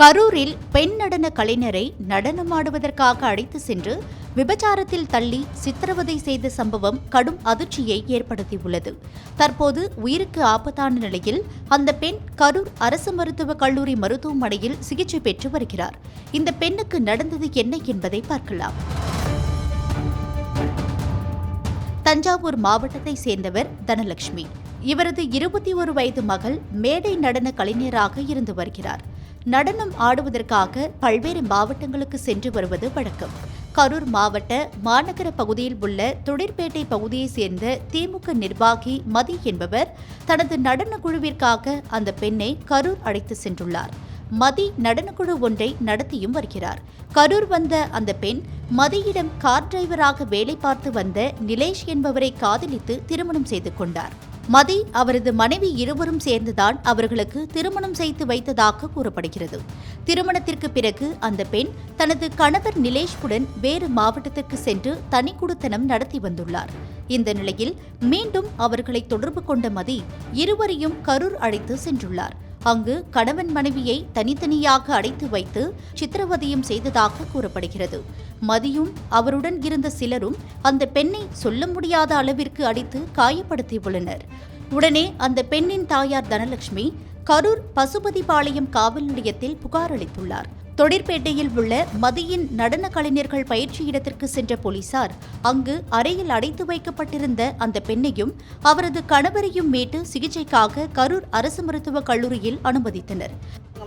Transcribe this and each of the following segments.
கரூரில் பெண் நடன கலைஞரை நடனமாடுவதற்காக அழைத்து சென்று விபச்சாரத்தில் தள்ளி சித்திரவதை செய்த சம்பவம் கடும் அதிர்ச்சியை ஏற்படுத்தியுள்ளது. தற்போது உயிருக்கு ஆபத்தான நிலையில் அந்த பெண் கரூர் அரசு மருத்துவக் கல்லூரி மருத்துவமனையில் சிகிச்சை பெற்று வருகிறார். இந்த பெண்ணுக்கு நடந்தது என்ன என்பதை பார்க்கலாம். தஞ்சாவூர் மாவட்டத்தை சேர்ந்தவர் தனலட்சுமி. இவரது இருபத்தி ஒரு வயது மகள் மேடை நடன கலைஞராக இருந்து வருகிறார். நடனம் ஆடுவதற்காக பல்வேறு மாவட்டங்களுக்கு சென்று வருவது வழக்கம். கரூர் மாவட்ட மாநகர பகுதியில் உள்ள தொழிற்பேட்டை பகுதியைச் சேர்ந்த திமுக நிர்வாகி மதி என்பவர் தனது நடன குழுவிற்காக அந்த பெண்ணை கரூர் அழைத்து சென்றுள்ளார். மதி நடனக்குழு ஒன்றை நடத்தியும் வருகிறார். கரூர் வந்த அந்த பெண் மதியிடம் கார் டிரைவராக வேலை பார்த்து வந்த நிலேஷ் என்பவரை காதலித்து திருமணம் செய்து கொண்டார். மதி அவரது மனைவி இருவரும் சேர்ந்துதான் அவர்களுக்கு திருமணம் செய்து வைத்ததாக கூறப்படுகிறது. திருமணத்திற்கு பிறகு அந்த பெண் தனது கணவர் நிலேஷ்வுடன் வேறு மாவட்டத்திற்கு சென்று தனி நடத்தி வந்துள்ளார். இந்த நிலையில் மீண்டும் அவர்களை தொடர்பு கொண்ட மதி இருவரையும் கரூர் அழைத்து சென்றுள்ளார். அங்கு கணவன் மனைவியை தனித்தனியாக அடைத்து வைத்து சித்திரவதையும் செய்ததாக கூறப்படுகிறது. மதியும் அவருடன் இருந்த சிலரும் அந்த பெண்ணை சொல்ல முடியாத அளவிற்கு அடித்து காயப்படுத்தியுள்ளனர். உடனே அந்த பெண்ணின் தாயார் தனலட்சுமி கரூர் பசுபதிபாளையம் காவல் நிலையத்தில் புகார் அளித்துள்ளார். தொழிற்பேட்டையில் உள்ள மதியின் நடன கலைஞர்கள் பயிற்சி இடத்திற்கு சென்ற போலீசார் அங்கு அறையில் அடைத்து வைக்கப்பட்டிருந்த அந்த பெண்ணையும் அவரது கணவரையும் மீட்டு சிகிச்சைக்காக கரூர் அரசு மருத்துவக் கல்லூரியில் அனுமதித்தனர்.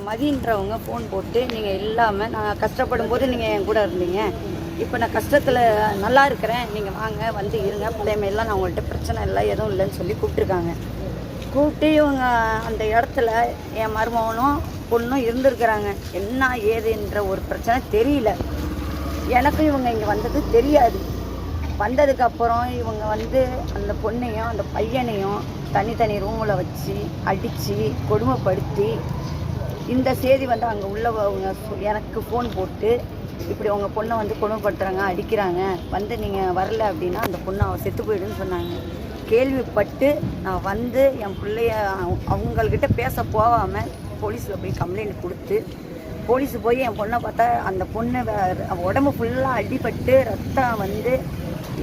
மதின்றவங்க ஃபோன் போட்டு நீங்கள் இல்லாமல் நான் கஷ்டப்படும் போது நீங்கள் என் கூட இருந்தீங்க. இப்போ நான் கஷ்டத்தில் நல்லா இருக்கிறேன். நீங்கள் வாங்க வந்து இருங்க. பழையமையெல்லாம் நான் உங்கள்கிட்ட பிரச்சனை இல்லை எதுவும் இல்லைன்னு சொல்லி கூப்பிட்ருக்காங்க கூப்பிட்டு இவங்க அந்த இடத்துல என் மருமகனும் பொண்ணும் இருந்திருக்கிறாங்க. என்ன ஏதுன்ற ஒரு பிரச்சனை தெரியல. எனக்கும் இவங்க இங்கே வந்தது தெரியாது. வந்ததுக்கப்புறம் இவங்க வந்து அந்த பொண்ணையும் அந்த பையனையும் தனித்தனி ரூமில் வச்சு அடித்து கொடுமைப்படுத்தி இந்த செய்தி வந்து அங்கே உள்ளவங்க எனக்கு ஃபோன் போட்டு இப்படி உங்கள் பொண்ணை வந்து கொடுமைப்படுத்துகிறாங்க அடிக்கிறாங்க வந்து நீங்கள் வரல அப்படின்னா அந்த பொண்ணு அவள் செத்து போயிடுன்னு சொன்னாங்க. கேள்விப்பட்டு நான் வந்து என் பிள்ளைய அவங்கக்கிட்ட அவங்கள்கிட்ட பேச போகாமல் போலீஸில் போய் கம்ப்ளைண்ட் கொடுத்து போலீஸ் போய் என் பொண்ணை பார்த்தா அந்த பொண்ணு உடம்பு ஃபுல்லாக அடிபட்டு ரத்தம் வந்து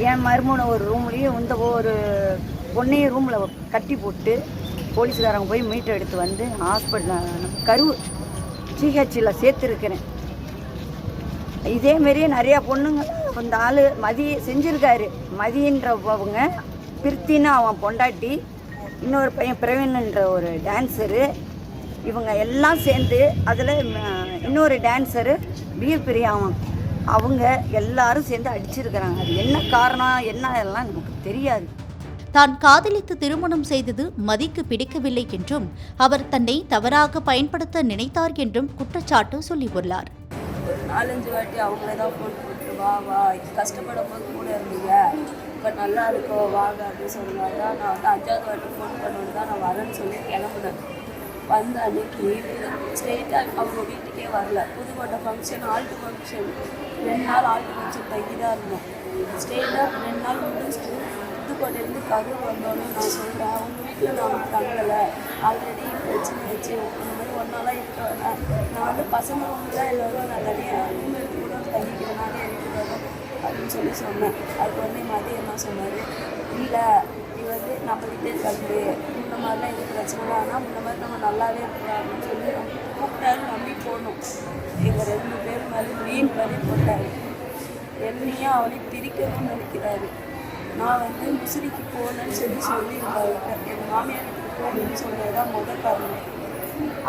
என் மருமனை ஒரு ரூம்லேயும் இந்த ஒரு பொண்ணையும் ரூமில் கட்டி போட்டு போலீஸ்காரங்க போய் மீட்டர் எடுத்து வந்து ஹாஸ்பிட்டல் கரூர் ஜிஹெச்சில் சேர்த்துருக்கிறேன். இதேமாரியே நிறையா பொண்ணுங்க அந்த ஆள் மதி செஞ்சுருக்காரு. மதின்றவங்க பிரித்தின்னு அவன் பொண்டாட்டி இன்னொரு பையன் பிரவீன்ன்ற ஒரு டான்ஸரு இவங்க எல்லாம் சேர்ந்து அதில் இன்னொரு டான்ஸரு வீர் பிரியாவன் அவங்க எல்லாரும் சேர்ந்து அடிச்சிருக்கிறாங்க. அது என்ன காரணம் என்ன எல்லாம் நமக்கு தெரியாது. தான் காதலித்து திருமணம் செய்தது மதிக்கு பிடிக்கவில்லை என்றும் அவர் தன்னை தவறாக பயன்படுத்த நினைத்தார் என்றும் குற்றச்சாட்டு சொல்லியுள்ளார் ஒரு நாலஞ்சு வாட்டி அவங்களே தான் ஃபோன் போட்டு வா வா கஷ்டப்படும் போது கூட இருந்தீங்க. இப்போ நல்லா இருக்கோ வாங்க அப்படின்னு சொன்னாங்க நான் வந்து அஞ்சாவது வாட்டி ஃபோன் பண்ணணும் தான் நான் வரேன்னு சொல்லி கிளம்புனேன். வந்த அன்னைக்கு ஸ்ட்ரெயிட்டாக அவங்க வீட்டுக்கே வரல. புதுக்கோட்டை ஃபங்க்ஷன் ஆல்ட்டு ஃபங்க்ஷன் ரெண்டு நாள் ஆல்ட்டு ஃபங்க்ஷன் தங்கி தான் இருந்தோம். ஸ்ட்ரெயிட்டாக ரெண்டு நாள் முடிச்சுட்டு புதுக்கோட்டையிலேருந்து கரூர் வந்தோன்னு நான் சொல்கிறேன் அவங்க வீட்டில் நான் தங்கலை. ஆல்ரெடி பிரச்சனை வச்சு இந்த மாதிரி ஒன்றாலாம் இருக்கேன் நான் வந்து பசங்க வந்து தான் எல்லோரும் நான் தனியாக ரூம் எடுத்து கூட தங்கிக்கிறேன் நானே எடுத்துட்டு அப்படின்னு சொல்லி சொன்னேன். அதுக்கு வந்து மதியம் என்ன சொன்னார்? இல்லை நீ வந்து நம்மகிட்டே இருக்காது இந்த மாதிரிலாம் எதுவும் பிரச்சனை ஆனால் இந்த மாதிரி நம்ம நல்லாவே இருக்கலாம் அப்படின்னு சொல்லி கூப்பிட்டாரு நம்பி போனோம். எங்கள் ரெண்டு பேர் மாதிரி மீன் மாதிரி போட்டாரு. என்னையும் அவனையும் பிரிக்கணும்னு நினைக்கிறாரு. நான் வந்து முசிறிக்கு போகணுன்னு சொல்லி சொல்லியிருந்தாரு. எங்கள் மாமியார் போகணும்னு சொன்னது தான் முதல் காரணம்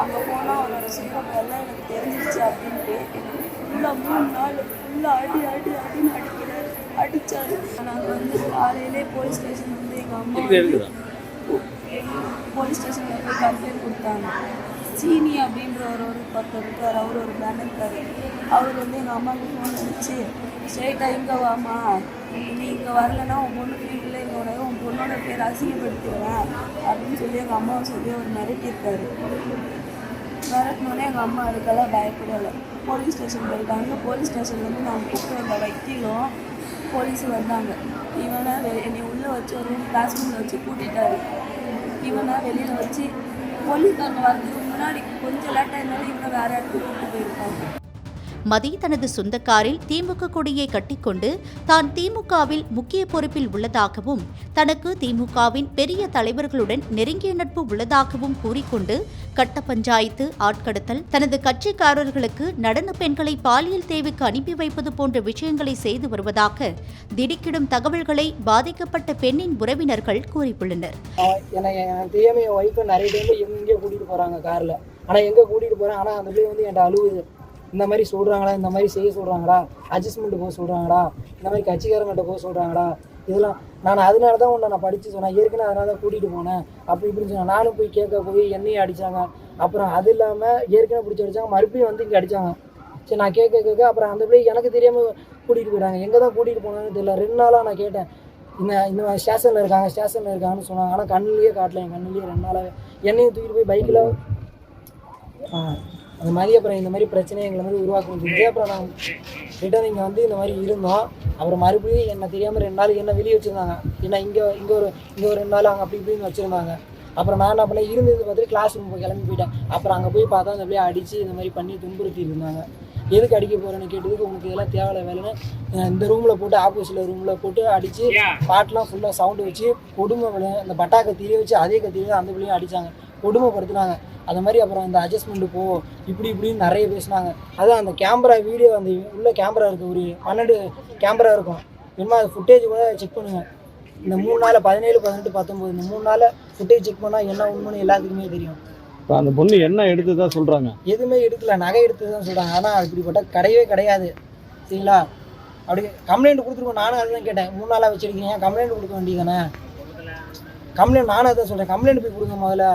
அங்கே போனால் அவனோட சுகம் எல்லாம் எனக்கு தெரிஞ்சிருச்சு அப்படின்ட்டு எனக்கு ஃபுல்லாக மூணு நாள் ஃபுல்லாக அடி அடி அடின்னு அடிக்கிறாரு. அடித்தாரு நாங்கள் வந்து காலையிலே போலீஸ் ஸ்டேஷன் வந்து எங்கள் அம்மா போலீஸ் ஸ்டேஷனில் போய் கம்ப்ளைண்ட் கொடுத்தாங்க. சீனி அப்படின்ற ஒரு ஒரு பக்கம் இருக்கார் அவர் ஒரு பிளானர்கார் அவர் வந்து எங்கள் அம்மாவுக்கு ஃபோன் அடிச்சு ஸ்ட்ரைட்டாக இங்கே வாமா நீ இங்கே வரலைன்னா உன் பொண்ணு வீட்டில் எங்களோட உன் பொண்ணோட பேர் அசிங்கப்படுத்திடுவேன். அப்படின்னு சொல்லி எங்கள் அம்மாவை சொல்லி அவர் மிரட்டியிருக்காரு. மிரட்டினோடனே எங்கள் அம்மா அதுக்கெல்லாம் பயப்படலை. போலீஸ் ஸ்டேஷன் போயிட்டாங்க. போலீஸ் ஸ்டேஷன்லேருந்து நான் கூப்பிட்டு வந்த வக்கீலும் போலீஸ் வந்தாங்க. இவனை என்னை உள்ளே வச்சு ஒரு ரூம் கிளாஸ் ரூமில் வச்சு கூட்டிட்டாரு. இவனை வெளியில் வச்சு போலீஸ்காரங்க வரதுக்கு முன்னாடி கொஞ்சம் லேட்டாக இருந்தாலும் இவனை வேறு இடத்துக்கு கூப்பிட்டு போயிருப்பாங்க. மதி தனது சொந்த காரில் திமுக கொடியை கட்டிக்கொண்டு தான் திமுகவில் முக்கிய பொறுப்பில் உள்ளதாகவும் தனக்கு திமுகவின் பெரிய தலைவர்களுடன் நெருங்கிய நட்பு உள்ளதாகவும் கூறிக்கொண்டு கட்ட பஞ்சாயத்து ஆட்கடத்தல் தனது கட்சிக்காரர்களுக்கு நடன பெண்களை பாலியல் தேவைக்கு அனுப்பி வைப்பது போன்ற விஷயங்களை செய்து வருவதாக திடுக்கிடும் தகவல்களை பாதிக்கப்பட்ட பெண்ணின் உறவினர்கள் கூறியுள்ளனர். நிறைய டைம் எங்கேயோ கூட்டிட்டு போறாங்க கார்ல ஆனா எங்க கூட்டிட்டு போறேன் ஆனா அந்த பிள்ளை வந்து என்கிட்ட அழுவுது. இந்த மாதிரி சொல்கிறாங்களா இந்த மாதிரி செய்ய சொல்கிறாங்களா அட்ஜஸ்ட்மெண்ட் போக சொல்கிறாங்களா இந்த மாதிரி கட்சிக்காரங்கள்ட்ட போக சொல்கிறாங்களா இதெல்லாம் நான் அதனால தான் உன்னை நான் படித்து சொன்னேன். ஏற்கனவே அதனால தான் கூட்டிகிட்டு போனேன். அப்படி இப்படின்னு சொன்னேன். நானும் போய் கேட்க போய் என்னையும் அடித்தாங்க அப்புறம் அது இல்லாமல் ஏற்கனவே பிடிச்சி அடித்தாங்க மறுபடியும் வந்து இங்கே அடித்தாங்க சரி நான் கேட்க கேட்க அப்புறம் அந்த பிள்ளை எனக்கு தெரியாமல் கூட்டிகிட்டு போயிட்டாங்க. எங்கே தான் கூட்டிகிட்டு போனாங்கன்னு தெரியல. ரெண்டு நாளாக நான் கேட்டேன். இந்த இந்த மாதிரி ஸ்டேஷனில் இருக்காங்க ஸ்டேஷனில் இருக்காங்கன்னு சொன்னாங்க. ஆனால் கண்ணிலேயே காட்டல. என் கண்ணிலேயே ரெண்டு நாளாக என்னையும் தூக்கிட்டு போய் பைக்கில் அந்த மாதிரி அப்புறம் இந்த மாதிரி பிரச்சனை எங்களை மாதிரி உருவாக்கணும் சொல்லி. அப்புறம் நான் ரிட்டர்ன் இங்கே வந்து இந்த மாதிரி இருந்தோம். அப்புறம் மறுபடியும் என்ன தெரியாமல் ரெண்டு நாள் என்ன வெளியே வச்சுருந்தாங்க. என்ன இங்கே இங்கே ஒரு இங்கே ஒரு ரெண்டு நாள் அங்கே அப்படி இப்படின்னு வச்சுருந்தாங்க. அப்புறம் நான் என்ன பண்ணேன்? இருந்தது பார்த்துட்டு கிளாஸ் ரூம் போய் கிளம்பி போயிட்டேன். அப்புறம் அங்கே போய் பார்த்தா அந்த பிள்ளைய அடித்து இந்த மாதிரி பண்ணி துன்புறுத்தி இருந்தாங்க. எதுக்கு அடிக்க போகிறேன்னு கேட்டதுக்கு உங்களுக்கு இதெல்லாம் தேவையில்ல வேலைன்னு இந்த ரூமில் போட்டு ஆப்போசிட்டில் ரூமில் போட்டு அடித்து பாட்டெலாம் ஃபுல்லாக சவுண்டு வச்சு கொடுமை அந்த பட்டா கத்திரியை வச்சு அதே கத்திரியை அந்த பிள்ளையும் அடித்தாங்க கொடுமைப்படுத்துனாங்க. அது மாதிரி அப்புறம் இந்த அட்ஜஸ்ட்மெண்ட்டு போ இப்படி இப்படின்னு நிறைய பேசினாங்க. அதான் அந்த கேமரா வீடியோ அந்த உள்ள கேமரா இருக்குது ஒரு பன்னெண்டு கேமரா இருக்கும். இனிமேல் அது ஃபுட்டேஜ் கூட செக் பண்ணுங்க. இந்த மூணு நாள் பதினேழு பதினெட்டு பத்தொம்போது இந்த மூணு நாள் ஃபுட்டேஜ் செக் பண்ணால் என்ன உண்மைன்னு எல்லாத்துக்குமே தெரியும். இப்போ அந்த பொண்ணு என்ன எடுத்ததா சொல்றாங்க? எதுவுமே எடுக்கல நகை எடுத்து தான் சொல்கிறாங்க ஆனால் இப்படிப்பட்ட கிடையவே கிடையாது. சரிங்களா? அப்படி கம்ப்ளைண்ட் கொடுத்துருக்கோம். நானும் அதுதான் கேட்டேன். மூணு நாளாக வச்சிருக்கீங்க. கம்ப்ளைண்ட் கொடுக்க வேண்டியதானே கம்ப்ளைண்ட் நானும் அதான் சொல்கிறேன் கம்ப்ளைண்ட் போய் கொடுங்க முதல்ல.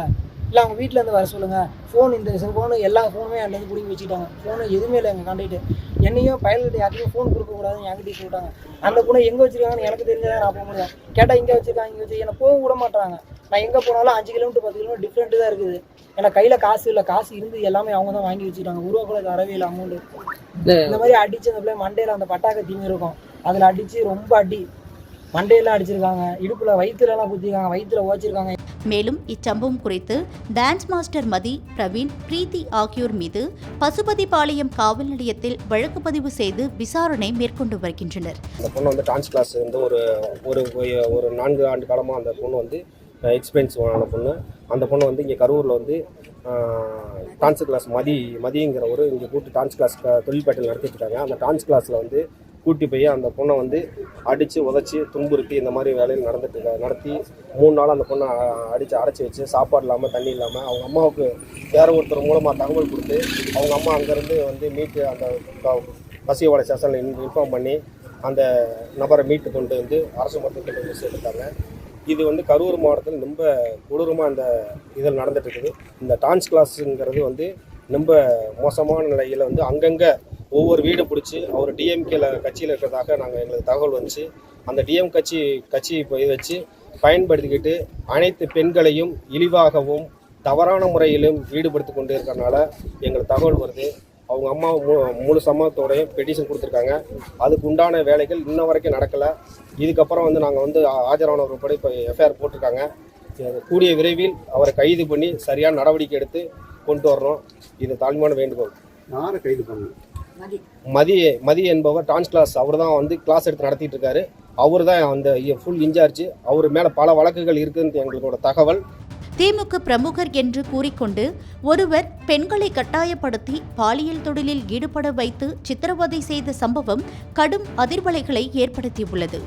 இல்லை அவங்க வீட்டில் இருந்து வர சொல்லுங்கள் ஃபோன் இந்த ஃபோனு எல்லா ஃபோனுமே என்கிட்ட பிடிங்கி வச்சுட்டாங்க ஃபோனு எதுவுமே இல்லை எங்கள் காண்டாக்ட் என்னையும் பயல்கிட்ட யாருக்கும் ஃபோன் கொடுக்கக்கூடாதுன்னு என்கிட்ட சொல்லிட்டாங்க. அந்த பொண்ணை எங்கே வச்சிருக்காங்கன்னு எனக்கு தெரிஞ்சதான் நான் போக முடியும் கேட்டால் இங்கே வச்சிருக்காங்க இங்கே வச்சு என்னை போக விட மாட்டாங்க நான் எங்கே போனாலும் அஞ்சு கிலோமீட்டர் பத்து கிலோமீட்டர் டிஃப்ரெண்ட்டு தான் இருக்குது. ஏன்னா கையில் காசு இல்லை. காசு இருந்து எல்லாமே அவங்க தான் வாங்கி வச்சுட்டாங்க உருவா கூட தரவே இல்லை அமௌண்ட்டு இந்த மாதிரி அடிச்சு அந்த பிள்ளை மண்டையில் அந்த பட்டாக்க தீமை இருக்கும். அதில் அடித்து ரொம்ப அடி. மண்டையெல்லாம் அடிச்சிருக்காங்க. இடுப்பில் வயிற்றுலலாம் குத்திருக்காங்க. வயிற்றுல ஓச்சிருக்காங்க மேலும் இச்சம்பவம் குறித்து டான்ஸ் மாஸ்டர் மதி பிரவீன் பிரீத்தி ஆகியோர் மீது பசுபதிபாளையம் காவல் நிலையத்தில் வழக்கு பதிவு செய்து விசாரணை மேற்கொண்டு வருகின்றனர். அந்த பொண்ணு வந்து டான்ஸ் கிளாஸ் வந்து ஒரு ஒரு ஒரு நான்கு ஆண்டு காலமாக அந்த பொண்ணு வந்து எக்ஸ்பீரியன்ஸ் ஆன பொண்ணு. அந்த பொண்ணு வந்து இங்கே கரூரில் வந்து டான்ஸ் கிளாஸ் மதி மதிங்கிற ஒரு இங்கே கூட்டு டான்ஸ் கிளாஸ் தொழில்பேட்டையில் நடத்திட்டு இருக்காங்க. அந்த டான்ஸ் கிளாஸில் வந்து கூட்டி போய் அந்த பொண்ணை வந்து அடித்து உதச்சி துன்புறுத்தி இந்த மாதிரி வேலையில் நடந்துட்டு நடத்தி மூணு நாள் அந்த பொண்ணை அடித்து அடைச்சி வச்சு சாப்பாடு இல்லாமல் தண்ணி இல்லாமல் அவங்க அம்மாவுக்கு வேற ஒருத்தர் மூலமாக தகவல் கொடுத்து அவங்க அம்மா அங்கேருந்து வந்து மீட்டு அந்த க- பசியோட ஸ்டேஷனில் இன்ஃபார்ம் பண்ணி அந்த நபரை மீட்டு கொண்டு வந்து அரசு மருத்துவத்தில் வந்து சேர்த்துட்டாங்க. இது வந்து கரூர் மாவட்டத்தில் ரொம்ப கொடூரமாக அந்த இதில் நடந்துட்டு இருக்குது. இந்த டான்ஸ் கிளாஸுங்கிறது வந்து ரொம்ப மோசமான நிலையில் வந்து அங்கங்கே ஒவ்வொரு வீடு பிடிச்சி அவர் டிஎம்கேல கட்சியில் இருக்கிறதாக நாங்கள் எங்களுக்கு தகவல் வந்துச்சு. அந்த டிஎம் கட்சி கட்சி போய் வச்சு பயன்படுத்திக்கிட்டு அனைத்து பெண்களையும் இழிவாகவும் தவறான முறையிலும் ஈடுபடுத்தி கொண்டு இருக்கிறனால எங்களுக்கு தகவல் வருது. அவங்க அம்மா மு முழு சம்மதத்தோடையும் பெட்டிஷன் கொடுத்துருக்காங்க. அதுக்கு உண்டான வேலைகள் இன்ன வரைக்கும் நடக்கலை. இதுக்கப்புறம் வந்து நாங்கள் வந்து ஆஜரானவர்கள் ஆஜரானவர் படி இப்போ எஃப்ஐஆர் போட்டிருக்காங்க. கூடிய விரைவில் அவரை கைது பண்ணி சரியான நடவடிக்கை எடுத்து கொண்டு வரணும். இது தாழ்மையான வேண்டுகோள். யாரை கைது பண்ணணும்? மதி. மதி என்பவர் டான்ஸ் கிளாஸ் அவர் தான் வந்து கிளாஸ் எடுத்து நடத்திட்டு இருக்காரு அவர் தான் அந்த ஃபுல் இன்சார்ஜ் அவர் மேலே பல வழக்குகள் இருக்குன்னு எங்களோட தகவல். திமுக பிரமுகர் என்று கூறிக்கொண்டு ஒருவர் பெண்களை கட்டாயப்படுத்தி பாலியல் தொழிலில் ஈடுபட வைத்து சித்திரவதை செய்த சம்பவம் கடும் அதிர்வலைகளை ஏற்படுத்தியுள்ளது.